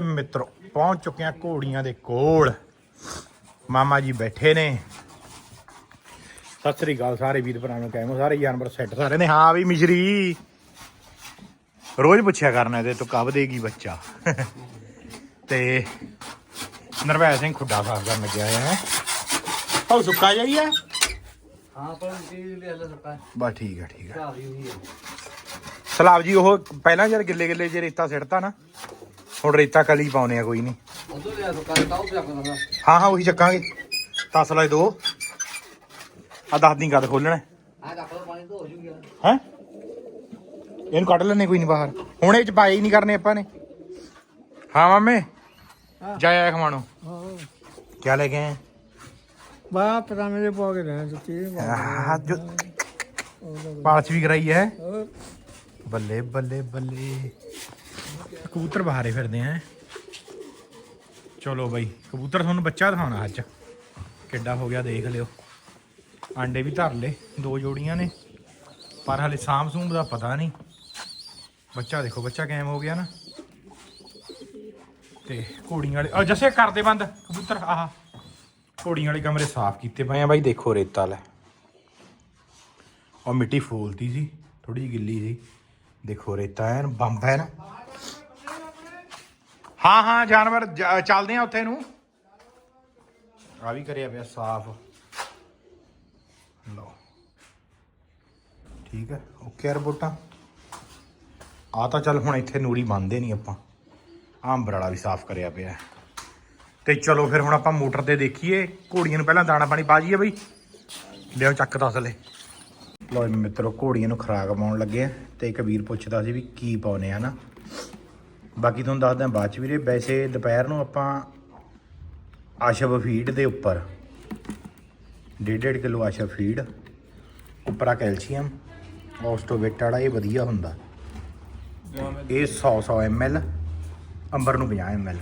ਮਿੱਤਰੋ ਪਹੁੰਚ ਚੁੱਕੇ ਆ ਘੋੜੀਆਂ ਦੇ ਕੋਲ। ਮਾਮਾ ਜੀ ਬੈਠੇ ਨੇ। ਸਤਿ ਸ੍ਰੀ ਅਕਾਲ ਸਾਰੇ ਵੀਰ ਭਰਾਵਾਂ ਨੂੰ ਕਹਿਮੋ ਸਾਰੇ ਜਾਨਵਰ ਸੈੱਟ ਸਾਰੇ ਨੇ। ਹਾਂ ਵੀ ਮਿਸ਼ਰੀ। ਰੋਜ਼ ਪੁੱਛਿਆ ਕਰਨਾ ਇਹਦੇ ਤੋਂ ਕਬ ਦੇਗੀ ਬੱਚਾ। ਤੇ ਨਰਵੈ ਸਿੰਘ ਖੁੱਡਾ ਸਾਫ਼ ਕਰਨ ਲੱਗਿਆ ਹੈ। ਉਹ ਸੁੱਕਾ ਜਾਈ ਹੈ ਹਾਂ? ਪਰ ਚੀਜ਼ ਲੈ ਲੈ ਸਕਾ। ਬਸ ਠੀਕ ਹੈ ਠੀਕ ਹੈ ਸਲਾਬ ਜੀ ਉਹ ਪਹਿਲਾਂ ਜਦ ਗਿੱਲੇ ਗਿੱਲੇ ਜੇ ਰੇਤਾ ਸਿੱਟਤਾ ਨਾ ਹੁਣ ਰੇਤਾ ਕਲੀ ਪਾਉਨੇ ਆ ਕੋਈ ਨਹੀਂ ਉਦੋਂ ਲਿਆ ਸਕਾ ਤਾਂ ਉਹ ਚੱਕ ਹਾਂ ਹਾਂ ਉਹੀ ਚੱਕਾਂਗੇ। ਤਸਲਾ ਹੀ ਦੋ। ਆ ਦੱਸ ਦੀ ਕਦ ਖੋਲਣਾ ਆ ਲਓ ਪਾਣੀ ਤੋਂ ਹੋ ਜੂਗਾ ਹੈ? ਇਹਨੂੰ ਕੱਢ ਲੈਣੇ ਕੋਈ ਨਹੀਂ ਬਾਹਰ। ਹੁਣ ਇਹ ਚ ਪਾਏ ਹੀ ਨਹੀਂ ਕਰਨੇ ਆਪਾਂ ਨੇ। ਹਾਂ ਮਾਮੇ? ਜਾਇਆ ਖਮਾਣੋ। ਹਾਂ ਕੀ ਲੈ ਗਏ ਬਾ ਪਤਾ ਮੇਰੇ ਪਾ ਕੇ ਰਹਿ ਚੁੱਕੀ ਆਹ, ਜੋ ਪਾਲਚ ਵੀ ਕਰਾਈ ਹੈ। ਬੱਲੇ ਬੱਲੇ ਬੱਲੇ। ਕਬੂਤਰ ਬਾਹਰੇ ਫਿਰਦੇ ਆ। ਚਲੋ ਬਾਈ, ਕਬੂਤਰ ਤੁਹਾਨੂੰ ਬੱਚਾ ਦਿਖਾਉਣਾ ਅੱਜ। ਕਿੱਡਾ ਹੋ ਗਿਆ, ਦੇਖ ਲਿਓ। ਆਂਡੇ ਵੀ ਧਰ ਲਏ, ਦੋ ਜੋੜੀਆਂ ਨੇ। ਪਰ ਹਲੇ ਸਾਂਭ ਸੂੰਭ ਦਾ ਪਤਾ ਨਹੀਂ। ਬੱਚਾ ਦੇਖੋ, ਬੱਚਾ ਕੈਮ ਹੋ ਗਿਆ ਨਾ। ਤੇ ਘੋੜੀਆਂ ਵਾਲੇ ਆ ਜੱਸੇ ਕਰਦੇ ਬੰਦ। ਕਬੂਤਰ, ਆਹ। ਘੋੜੀਆਂ ਵਾਲੇ ਕਮਰੇ ਸਾਫ਼ ਕੀਤੇ ਪਏ ਆ ਬਾਈ, ਦੇਖੋ ਰੇਤਾ ਲੈ। ਉਹ ਮਿੱਟੀ ਫੂਲਤੀ ਸੀ ਥੋੜੀ ਜਿਹੀ ਗਿੱਲੀ ਸੀ। ਦੇਖੋ ਰੇਤਾ ਐਨ, ਬੰਬ ਹੈ ਨਾ ਹਾਂ ਹਾਂ, ਜਾਨਵਰ, ਜ- ਚੱਲਦੇ ਆ ਉੱਥੇ ਨੂੰ। ਆ ਵੀ ਕਰਿਆ ਪਿਆ ਸਾਫ਼। ਲਓ। ਠੀਕ ਹੈ ਓਕੇ ਰਿਪੋਰਟਾਂ ਆ ਤਾਂ ਚੱਲ ਹੁਣ ਇੱਥੇ ਨੂਰੀ ਬੰਨਦੇ ਨਹੀਂ ਆਪਾਂ। ਆਂਬਰਾਲਾ ਵੀ ਸਾਫ਼ ਕਰਿਆ ਪਿਆ। ਹੈ। ਤੇ ਚਲੋ ਫਿਰ ਹੁਣ ਆਪਾਂ ਮੋਟਰ ਤੇ ਦੇਖੀਏ। ਘੋੜੀਆਂ ਨੂੰ ਪਹਿਲਾਂ ਦਾਣਾ ਪਾਣੀ ਪਾ ਜੀਏ ਬਈ। ਲਿਓ ਚੱਕ ਤਸਲੇ ਲੋ ਮਿੱਤਰੋ, ਘੋੜੀਆਂ ਨੂੰ ਖੁਰਾਕ ਪਾਉਣ ਲੱਗੇ ਆ। ਤੇ ਇੱਕ ਵੀਰ ਪੁੱਛਦਾ ਸੀ ਵੀ ਕੀ ਪਾਉਨੇ ਆ ਨਾ। ਬਾਕੀ ਤੁਹਾਨੂੰ ਦੱਸਦਾ, ਬਾਅਦ ਚ ਵੀਰੇ, ਵੈਸੇ ਦੁਪਹਿਰ ਨੂੰ ਆਪਾਂ ਆਸ਼ਵ ਫੀਡ ਦੇ ਉੱਪਰ 1.5 ਕਿਲੋ ਆਸ਼ਵ ਫੀਡ ਉੱਪਰ ਆ ਕੈਲਸ਼ੀਅਮ ਆਸਟੋਵੇਟ ਵਾਲਾ ਇਹ ਵਧੀਆ ਹੁੰਦਾ। ਇਹ 100 100 ml, ਅੰਬਰ ਨੂੰ 50 ml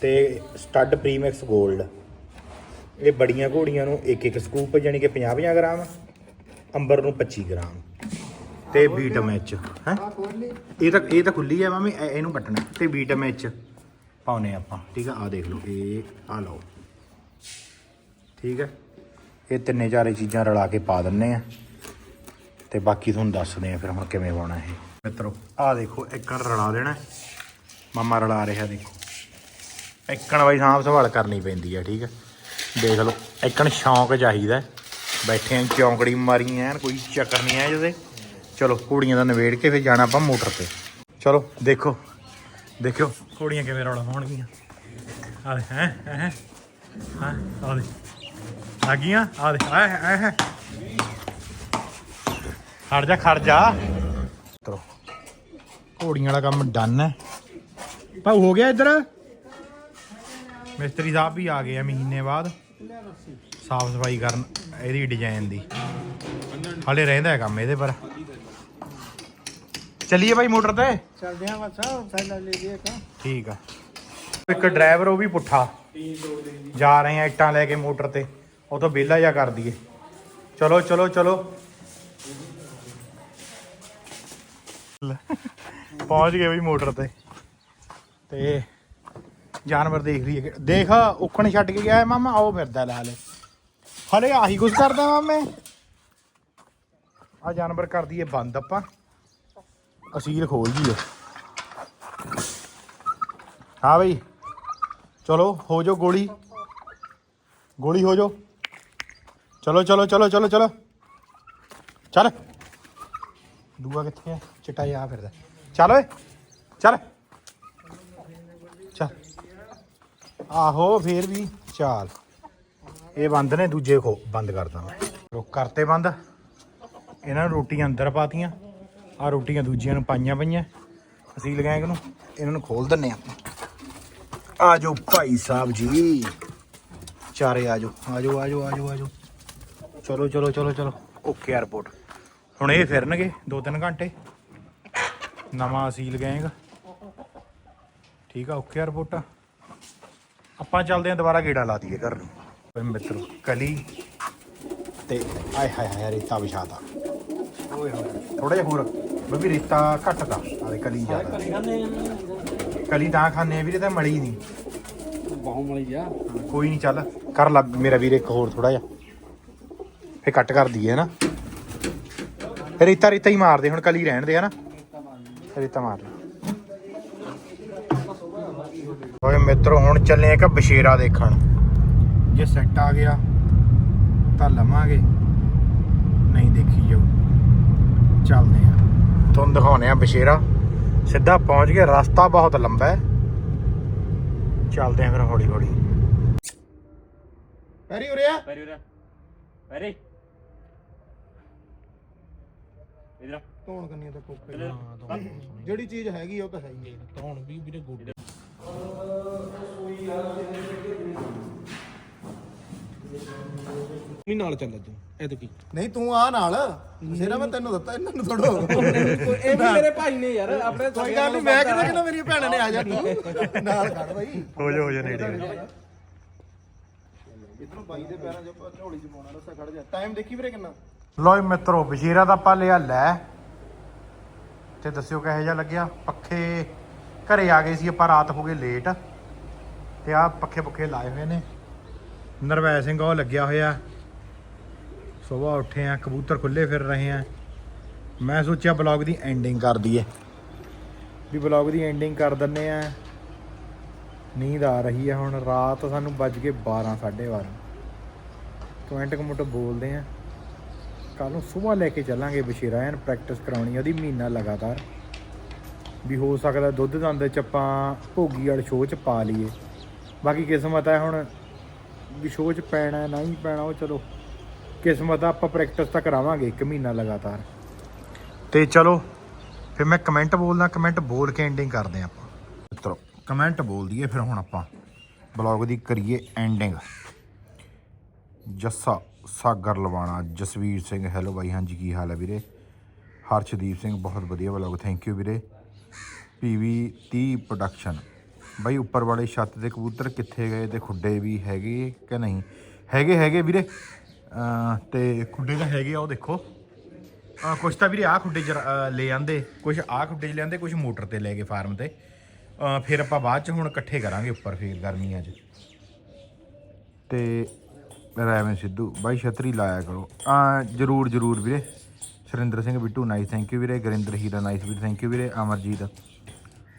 ਤੇ ਸਟੱਡ ਪ੍ਰੀਮਿਕਸ 골ਡ ਇਹ ਬੜੀਆਂ ਘੋੜੀਆਂ ਨੂੰ ਇੱਕ ਇੱਕ ਸਕੂਪ ਯਾਨੀ ਕਿ 50 50 ਗ੍ਰਾਮ, ਅੰਬਰ ਨੂੰ 25 ਗ੍ਰਾਮ। ਤੇ ਬੀਟਮ ਐਚ ਹੈ? ਇਹ ਤਾਂ ਇਹ ਤਾਂ ਖੁੱਲੀ ਹੈ ਮਾਮੀ, ਇਹ- ਇਹਨੂੰ ਕੱਟਣਾ ਤੇ ਬੀਟਮ ਐਚ ਪਾਉਨੇ ਆਪਾਂ, ਠੀਕ ਆ? ਆ ਦੇਖ ਲਓ, ਇਹ ਆ ਲਓ। ਠੀਕ ਹੈ ਇਹ ਤਿੰਨੇ ਚਾਰੇ ਚੀਜ਼ਾਂ ਰਲਾ ਕੇ ਪਾ ਦਿੰਨੇ ਆ। ਤੇ ਬਾਕੀ ਤੁਹਾਨੂੰ ਦੱਸਦੇ ਆ ਫਿਰ ਹੁਣ ਕਿਵੇਂ ਪਾਉਣਾ ਇਹ। ਮਿੱਤਰੋ ਆ ਦੇਖੋ ਇੱਕਣ ਰਲਾ ਦੇਣਾ। ਮਾਮਾ ਰਲਾ ਰਿਹਾ, ਦੇਖੋ। ਇੱਕਣ ਬਾਈ ਸਾਂਭ ਸੰਭਾਲ ਕਰਨੀ ਪੈਂਦੀ ਆ, ਠੀਕ ਹੈ ਦੇਖ ਲਓ, ਇੱਕਣ ਸ਼ੌਂਕ ਚਾਹੀਦਾ। ਬੈਠੇ ਆਂ, ਚੌਂਕੜੀ ਮਾਰੀ ਐਨ, ਕੋਈ ਚੱਕਰ ਨਹੀਂ ਹੈ ਜਿਹਦੇ ਚਲੋ, ਘੋੜੀਆਂ ਦਾ ਨਵੇੜ ਕੇ ਫਿਰ ਜਾਣਾ ਆਪਾਂ ਮੋਟਰ ਤੇ। ਚਲੋ, ਦੇਖੋ, ਦੇਖਿਓ, ਘੋੜੀਆਂ ਕਿਵੇਂ ਰੌਲਾ ਪਾਉਣਗੀਆਂ। ਆ ਦੇ, ਹੈ ਹੈ, ਹਾਂ ਆ ਦੇ। ਆ ਗਈਆਂ? ਆ ਦੇ, ਆ ਹੈ ਹੈ ਖੜ ਜਾ ਖੜ ਜਾ। ਚਲੋ, ਘੋੜੀਆਂ ਵਾਲਾ ਕੰਮ ਡਨ ਹੈ। ਭਾਉ, ਹੋ ਗਿਆ ਇੱਧਰ? ਮਿਸਤਰੀ ਸਾਹਿਬ ਵੀ ਆ ਗਏ ਆ ਮਹੀਨੇ ਬਾਅਦ। ਸਾਫ਼ ਸਫ਼ਾਈ ਕਰਨ, ਇਹਦੀ ਡਿਜ਼ਾਈਨ ਦੀ। ਹਾਲੇ ਰਹਿੰਦਾ ਹੈ ਕੰਮ ਇਹਦੇ ਪਰ। ਚੱਲੀਏ ਭਾਈ ਮੋਟਰ ਤੇ? ਚਲਦੇ ਆ ਬਸ ਪਹਿਲਾਂ ਲੈ ਲਈਏ ਕਾ ਠੀਕ ਆ। ਇੱਕ ਡਰਾਈਵਰ ਉਹ ਵੀ ਪੁੱਠਾ। ਜਾ ਰਹੇ ਆ ਇੱਟਾਂ ਲੈ ਕੇ ਮੋਟਰ ਤੇ। ਤੋਂ ਵਿਹਲਾ ਜਾ ਕਰ ਦਈਏ। ਚਲੋ ਚਲੋ ਚਲੋ। ਪਹੁੰਚ ਗਏ ਬਈ ਮੋਟਰ ਤੇ। ਤੇ ਜਾਨਵਰ ਦੇਖ ਕਿ- ਦੇਖ ਉੱਕਣ ਛੱਡ ਕੇ ਗਿਆ ਮਾਮਾ ਆਓ ਫਿਰਦਾ ਲੈ ਹਲੇ ਹਲੇ ਆਹੀ ਕੁਝ ਕਰਦਾ ਮਾਮੇ। ਆ ਜਾਨਵਰ ਕਰ ਦਈਏ ਬੰਦ ਆਪਾਂ। ਅਸੀਲ ਖੋਲ ਜੀਏ ਹਾਂ ਬਈ। ਚਲੋ, ਹੋ ਜਾਓ ਗੋਲੀ। ਗੋਲੀ ਹੋ ਜਾਓ। ਚਲੋ ਚਲੋ ਚਲੋ ਚਲੋ ਚਲੋ। ਚੱਲ। ਦੂਆ ਕਿੱਥੇ ਆ? ਚਿੱਟਾ ਜਿਹਾ ਆ ਫਿਰਦਾ। ਚੱਲ ਓਏ। ਚੱਲ। ਚੱਲ। ਆਹੋ, ਫੇਰ ਵੀ ਚਾਲ। ਇਹ ਬੰਦ ਨੇ, ਦੂਜੇ ਖੋ ਬੰਦ ਕਰਦਾ ਮੈਂ ਕਰਤੇ ਬੰਦ। ਇਹਨਾਂ ਨੂੰ ਰੋਟੀਆਂ ਅੰਦਰ ਪਾਤੀਆਂ। ਆ ਰੋਟੀਆਂ ਦੂਜੀਆਂ ਨੂੰ ਪਾਈਆਂ ਪਈਆਂ। ਅਸੀਂ ਲਗਾਏ ਇਹਨੂੰ, ਇਹਨਾਂ ਨੂੰ ਖੋਲ ਦਿੰਨੇ ਆਪਾਂ ਆ ਜਾਓ ਭਾਈ ਸਾਹਿਬ ਜੀ। ਚਾਰੇ ਆ ਜਾਓ ਆ ਜਾਓ ਆ ਜਾਓ ਆ ਜਾਓ ਆ ਜਾਓ। ਚਲੋ ਚਲੋ ਚਲੋ ਚਲੋ। ਓਕੇ 에어ਪੋਰਟ ਹੁਣ ਇਹ ਫਿਰਨਗੇ 2-3 ਘੰਟੇ। ਨਵਾਂ ਅਸੀਲ ਗਏਗਾ। ਠੀਕ ਆ, ਓਕੇ ਏਅਰਪੋਰਟ ਆਪਾਂ ਚੱਲਦੇ ਆਂ ਦੁਬਾਰਾ ਗੇੜਾ ਲਾ ਦਈਏ ਘਰ ਨੂੰ। ਬਈ ਮਿੱਤਰੋ, ਕਲੀ ਤੇ ਆਏ ਹਾਏ ਹਾਏ ਰੇਤਾ ਵਿਛਾਤਾ। ਓਏ ਹੋਏ ਥੋੜਾ ਜਿਹਾ ਹੋਰ। ਬਈ ਰੇਤਾ ਘੱਟ ਤਾ ਆਲੇ ਕਲੀ ਜ਼ਿਆਦਾ ਕਲੀ ਤਾਂ ਖਾਣੇ ਆ ਵੀਰੇ ਤਾਂ ਮਲੀ ਨਹੀਂ ਬਹੁਤ ਮਲੀ ਆ। ਕੋਈ ਨਹੀਂ ਚੱਲ ਕਰ ਲਾ ਮੇਰਾ ਵੀਰ ਇੱਕ ਹੋਰ ਥੋੜਾ ਜਿਹਾ। ਫੇ ਕੱਟ ਕਰ ਦਈਏ ਨਾ ਰੇਤਾ ਰੇਤਾ ਹੀ ਮਾਰਦੇ ਹੁਣ ਕਲੀ ਰਹਿਣ ਦੇ ਹਨਾ? ਰੇਤਾ ਮਾਰ ਲੈ। ਓਏ ਮਿੱਤਰੋ ਹੁਣ ਚੱਲੇ ਇੱਕ ਬਸ਼ੇਰਾ ਦੇਖਣ। ਜੇ ਸੈੱਟ ਆ ਗਿਆ ਤਾਂ ਲਵਾਂਗੇ। ਨਹੀਂ ਦੇਖੀ ਜਾਊ। ਚੱਲਦੇ ਆ ਤੁਹਾਨੂੰ ਦਿਖਾਉਣੇ ਆ ਬਸ਼ੇਰਾ। ਸਿੱਧਾ ਪਹੁੰਚ ਗਏ ਰਸਤਾ ਬਹੁਤ ਲੰਬਾ ਹੈ। ਚੱਲਦੇ ਆ ਫਿਰ ਹੌਲੀ ਹੌਲੀ। ਪੈਰੀ ਉਰਿਆ ਪੈਰੀ ਉਰੇ ਪੈਰੀ। ਇਧਰ ਧੋਣ ਕੰਨੀਆਂ ਤਾਂ ਕੋਕੇ ਜਿਹੜੀ ਚੀਜ਼ ਹੈਗੀ ਆ ਉਹ ਤਾਂ ਹੈ ਹੀ ਹੈ ਧੌਣ ਵੀ ਵੀਰੇ ਗੋਡੇ। ਨਹੀਂ ਨਾਲ ਚੱਲ ਤੂੰ ਇਹ ਕੀ ਨਹੀਂ ਤੂੰ ਆ ਨਾਲ। ਜਿਹੜਾ ਮੈਂ ਤੈਨੂੰ ਦਿੱਤਾ ਇਹਨਾਂ ਨੂੰ ਥੋੜੋ ਇਹ ਵੀ ਮੇਰੇ ਭਾਈ ਨੇ ਯਾਰ ਆਪਣੇ ਕੋਈ ਗੱਲ ਨਹੀਂ ਮੈਂ ਕਿਹਦਾ ਕਿਹਦਾ ਮੇਰੀਆਂ ਭੈਣਾਂ ਨੇ ਆ ਜਾ ਤੂੰ ਨਾਲ ਖੜ ਬਾਈ। ਹੋ ਜਾ ਹੋ ਜਾ ਨੇੜੇ ਇਧਰੋਂ ਬਾਈ ਦੇ ਪੈਰਾਂ 'ਚ ਝੋਲੀ 'ਚ ਪਾਉਣਾ ਰਸਾ ਖੜ ਜਾ। ਟਾਈਮ ਦੇਖੀ ਵੀਰੇ ਕਿੰਨਾ? ਲੋਏ ਮਿੱਤਰੋ ਬਸ਼ੀਰਾ ਦਾ ਆਪਾਂ ਲਿਆ ਲੈ। ਤੇ ਦੱਸਿਓ ਕਿਹੋ ਜਿਹਾ ਲੱਗਿਆ? ਪੱਖੇ ਘਰੇ ਆ ਗਏ ਸੀ ਆਪਾਂ ਰਾਤ ਹੋ ਗਏ ਲੇਟ ਤੇ ਆ ਪੱਖੇ ਪੁੱਖੇ ਲਾਏ ਹੋਏ ਨੇ। ਨਰਵੈ ਸਿੰਘ ਉਹ ਲੱਗਿਆ ਹੋਇਆ। ਸਵੇਰ ਉੱਠੇ ਆ, ਕਬੂਤਰ ਖੁੱਲੇ ਫਿਰ ਰਹੇ ਆ। ਮੈਂ ਸੋਚਿਆ ਬਲੌਗ ਦੀ ਐਂਡਿੰਗ ਕਰ ਦਈਏ। ਵੀ ਬਲੌਗ ਦੀ ਐਂਡਿੰਗ ਕਰ ਦਿੰਨੇ ਆ। ਨੀਂਦ ਆ ਰਹੀ ਹੈ ਹੁਣ, ਰਾਤ ਸਾਨੂੰ ਵੱਜ ਗਏ 12 12:30 ਕਮੈਂਟ ਕਮੁੱਟ ਬੋਲਦੇ ਆ। ਕੱਲ ਨੂੰ ਸਵੇਰ ਲੈ ਕੇ ਚੱਲਾਂਗੇ ਬਸ਼ੀਰਾ ਐਨ ਪ੍ਰੈਕਟਿਸ ਕਰਾਉਣੀ ਉਹਦੀ ਮਹੀਨਾ ਲਗਾਤਾਰ। ਵੀ ਹੋ ਸਕਦਾ ਦੁੱਧ ਦੰਦ ਚ ਆਪਾਂ ਭੋਗੀ ਵਾਲੇ ਸ਼ੋਅ ਚ ਪਾ ਲਈਏ। ਬਾਕੀ ਕਿਸਮਤ ਹੈ ਹੁਣ, ਵੀ ਸ਼ੋਅ ਚ ਪੈਣਾ ਨਾ ਹੀ ਪੈਣਾ, ਉਹ ਚਲੋ। ਕਿਸਮਤ ਆ ਆਪਾਂ ਪ੍ਰੈਕਟਿਸ ਤਾਂ ਕਰਾਵਾਂਗੇ, ਇੱਕ ਮਹੀਨਾ ਲਗਾਤਾਰ। ਤੇ ਚਲੋ, ਫਿਰ ਮੈਂ ਕਮੈਂਟ ਬੋਲਦਾ ਕਮੈਂਟ ਬੋਲ ਕੇ ਐਂਡਿੰਗ ਕਰਦੇ ਆਪਾਂ। ਮਿੱਤਰੋ ਕਮੈਂਟ ਬੋਲ ਦਈਏ ਫਿਰ ਹੁਣ ਆਪਾਂ। ਬਲੌਗ ਦੀ ਕਰੀਏ ਐਂਡਿੰਗ ਜੱਸਾ ਸਾਗਰ ਲਵਾਣਾ, ਜਸਵੀਰ ਸਿੰਘ ਹੈਲੋ ਬਾਈ, ਹਾਂਜੀ, ਕੀ ਹਾਲ ਹੈ ਵੀਰੇ? ਹਰਸ਼ਦੀਪ ਸਿੰਘ, ਬਹੁਤ ਵਧੀਆ ਵਲੌਗ ਥੈਂਕ ਯੂ ਵੀਰੇ। ਪੀਵੀ 30 ਪ੍ਰੋਡਕਸ਼ਨ ਬਾਈ, ਉੱਪਰ ਵਾਲੇ ਛੱਤ ਦੇ ਕਬੂਤਰ ਕਿੱਥੇ ਗਏ ਤੇ ਖੁੱਡੇ ਵੀ ਹੈਗੇ ਕਿ ਨਹੀਂ? ਹੈਗੇ ਹੈਗੇ ਵੀਰੇ? ਤੇ ਖੁੱਡੇ ਤਾਂ ਹੈਗੇ ਆ, ਉਹ ਦੇਖੋ। ਅਹ, ਕੁਛ ਤਾਂ ਵੀਰੇ ਆਹ ਖੁੱਡੇ 'ਚ ਲੈ ਆਂਦੇ। ਕੁਛ ਆਹ ਖੁੱਡੇ 'ਚ ਲਿਆਂਦੇ ਕੁਛ ਮੋਟਰ ਤੇ ਲੈ ਗਏ ਫਾਰਮ ਤੇ। ਫਿਰ ਆਪਾਂ ਬਾਅਦ 'ਚ ਹੁਣ ਇਕੱਠੇ ਕਰਾਂਗੇ ਉੱਪਰ ਫੇਰ ਗਰਮੀਆਂ 'ਚ। ਤੇ ਰੈਵਨ ਸਿੱਧੂ, ਬਾਈ ਛਤਰੀ ਲਾਇਆ ਕਰੋ। ਆ ਜਰੂਰ ਜਰੂਰ ਵੀਰੇ। Surinder Singh Bittu nice thank you ਵੀਰੇ। ਗਰਿੰਦਰ ਹੀਰਾ ਨਾਈਸ ਵੀਰੇ ਥੈਂਕ ਯੂ ਵੀਰੇ। ਅਮਰਜੀਤ,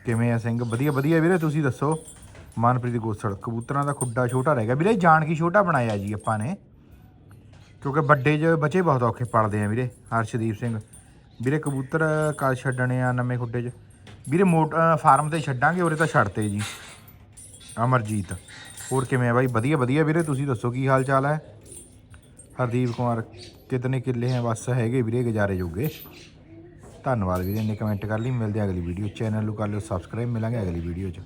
ਕਿਵੇਂ ਆ ਸਿੰਘ? ਵਧੀਆ ਵਧੀਆ ਵੀਰੇ, ਤੁਸੀਂ ਦੱਸੋ। ਮਨਪ੍ਰੀਤ ਗੋਸੜ ਕਬੂਤਰਾਂ ਦਾ ਖੁੱਡਾ ਛੋਟਾ ਰਹਿ ਗਿਆ। ਵੀਰੇ, ਜਾਣ ਕੇ ਛੋਟਾ ਬਣਾਇਆ ਜੀ ਆਪਾਂ ਨੇ। ਕਿਉਂਕਿ ਵੱਡੇ 'ਚ ਬੱਚੇ ਬਹੁਤ ਔਖੇ ਪੜਦੇ ਆ ਵੀਰੇ, ਹਰਸ਼ਦੀਪ ਸਿੰਘ। ਵੀਰੇ ਕਬੂਤਰ ਕਦ ਛੱਡਣੇ ਆ ਨਵੇਂ ਖੁੱਡੇ 'ਚ। ਵੀਰੇ ਮੋਟ ਫਾਰਮ ਤੇ ਛੱਡਾਂਗੇ, ਉਰੇ ਤਾਂ ਛੱਡਤੇ ਜੀ। ਅਮਰਜੀਤ, ਹੋਰ ਕਿਵੇਂ ਆ ਬਾਈ? ਵਧੀਆ ਵਧੀਆ ਵੀਰੇ, ਤੁਸੀਂ ਦੱਸੋ ਕੀ ਹਾਲ ਚਾਲ ਹੈ? ਹਰਦੀਪ ਕੁਮਾਰ, ਕਿਤਨੇ ਕਿੱਲੇ ਹੈ ਬਸ ਹੈਗੇ ਵੀਰੇ ਗੁਜ਼ਾਰੇ ਜੋਗੇ? ਧੰਨਵਾਦ ਵੀਰੇ ਨੇ ਕਮੈਂਟ ਕਰ ਲਈ, ਮਿਲਦੇ ਆ ਅਗਲੀ ਵੀਡੀਓ ਚੈਨਲ ਨੂੰ ਕਰ ਲਿਓ ਸਬਸਕ੍ਰਾਈਬ ਮਿਲਾਂਗੇ ਅਗਲੀ ਵੀਡੀਓ 'ਚ।